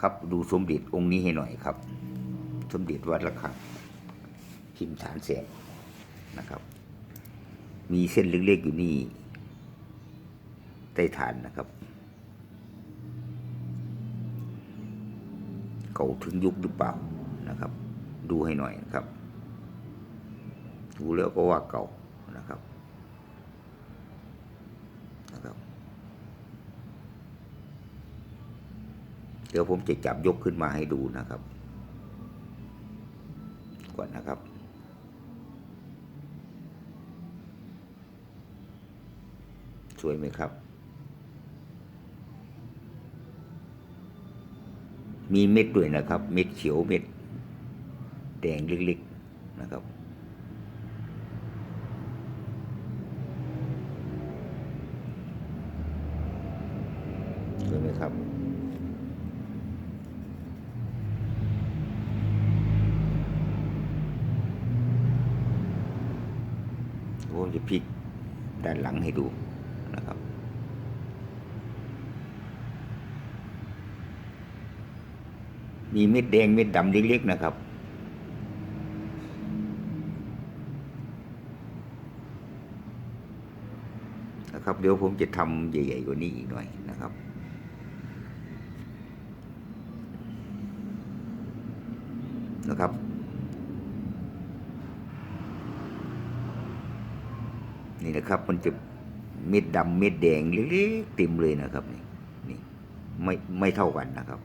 ครับดูสมเด็จองค์นี้ให้หน่อยครับ สมเด็จวัดระฆังพิมพ์ฐานแสงนะครับ มีเส้นเล็กๆอยู่นี่ใต้ฐานนะครับเก่าถึงยุคหรือเปล่านะครับ ดูให้หน่อยนะครับ ดูแล้วก็ว่าเก่านะครับนะครับ เดี๋ยวผมจะจับยกขึ้นมาให้ดูนะครับ ก่อนนะครับ สวยไหมครับ มีเม็ดด้วยนะครับ เม็ดเขียวเม็ด แดงเล็กๆนะครับสวยไหมครับ ผมจะพลิกด้านหลังให้ดูนะครับมีเม็ดแดงเม็ดดำเล็กๆนะครับ นะครับ เดี๋ยวผมจะทำใหญ่ๆกว่านี้อีกหน่อยนะครับ นะครับ นี่นะครับ มันจะเม็ดดำเม็ดแดงเล็กๆเต็มเลยนะครับนี่นี่ไม่ไม่เท่ากันนะครับ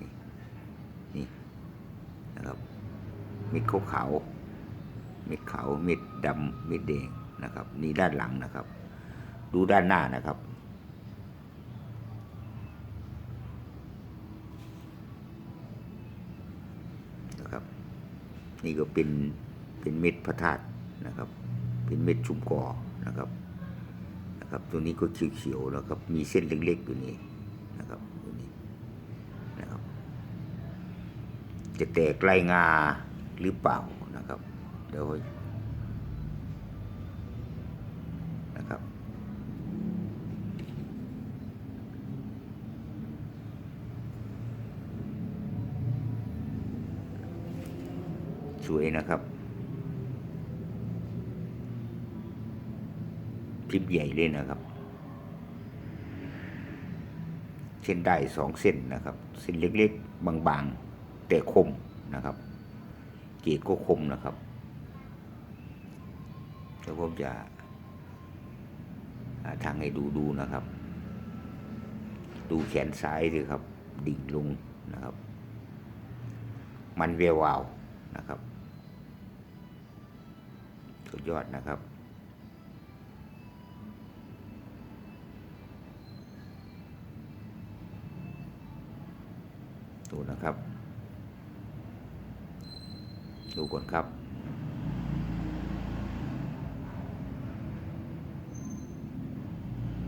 นี่นี่นะครับเม็ดขาวขาวเม็ดขาวเม็ดดำเม็ดแดงนะครับ นี่ด้านหลังนะครับ ดูด้านหน้านะครับนะครับ นี่ก็เป็นเป็นเม็ดพระธาตุนะครับ เป็นเม็ดชุมกอนะครับนะครับ ตัวนี้ก็เขียวๆนะครับ มีเส้นเล็กๆอยู่นี่นะครับตัวนี้นะครับ จะแตกลายงาหรือเปล่านะครับเดี๋ยวนะครับสวยนะครับ พิมพ์ใหญ่เลยนะครับ เส้นได้สองเส้นนะครับ เส้นเล็กๆ บางๆ แต่คมนะครับ เกรดก็คมนะครับเดี๋ยวผมจะหาทางให้ดูดูนะครับ ดูแขนซ้ายเลยครับ ดิ่งลงนะครับ มันเวววาวนะครับสุดยอดนะครับ ดูนะครับ ดูก่อนครับ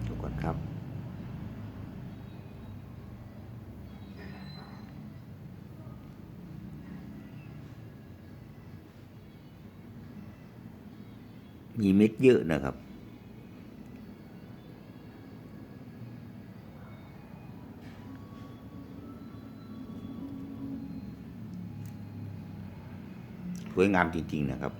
ดูก่อนครับ มีเม็ดเยอะนะครับ สวยงามจริง ๆ นะครับ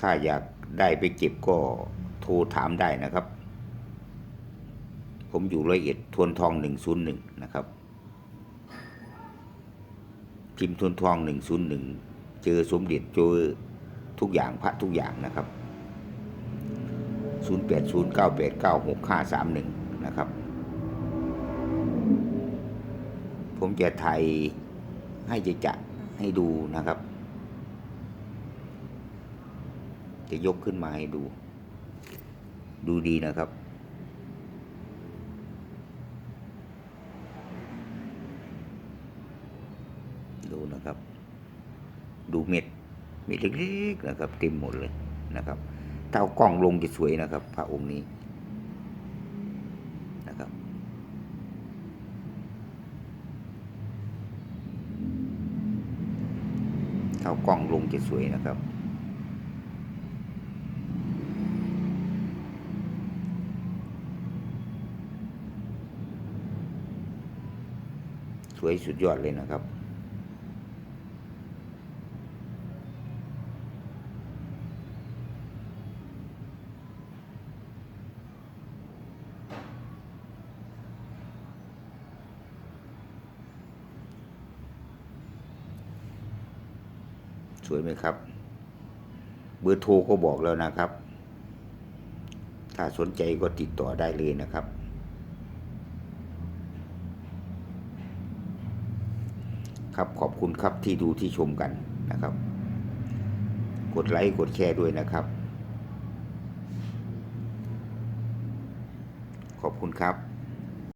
ถ้าอยากได้ไปเก็บก็โทรถามได้นะครับ ผมอยู่ร้อยเอ็ดทวนทองหนึ่งศูนย์หนึ่งนะครับพิมพ์ทวนทองหนึ่งศูนย์หนึ่งเจอสมเด็จเจอทุกอย่างพระทุกอย่างนะครับ 0 8 0 9 8 9 6 5 3 1 นะครับ ผมจะถ่ายให้จะจะให้ดูนะครับ จะยกขึ้นมาให้ดู ดูดีนะครับดูนะครับ ดูเม็ดเม็ดเล็กๆนะครับเต็มหมดเลยนะครับ ถ้าเอากล้องลงจะสวยนะครับ พระองค์นี้นะครับ ถ้าเอากล้องลงจะสวยนะครับสวยสุดยอดเลยนะครับ ส วยไหมครับ เบอร์โทรก็บอกแล้วนะครับ ถ้าสนใจก็ติดต่อได้เลยนะครับ ครับขอบคุณครับที่ดูที่ชมกันนะครับ กดไลค์กดแชร์ด้วยนะครับ ขอบคุณครับ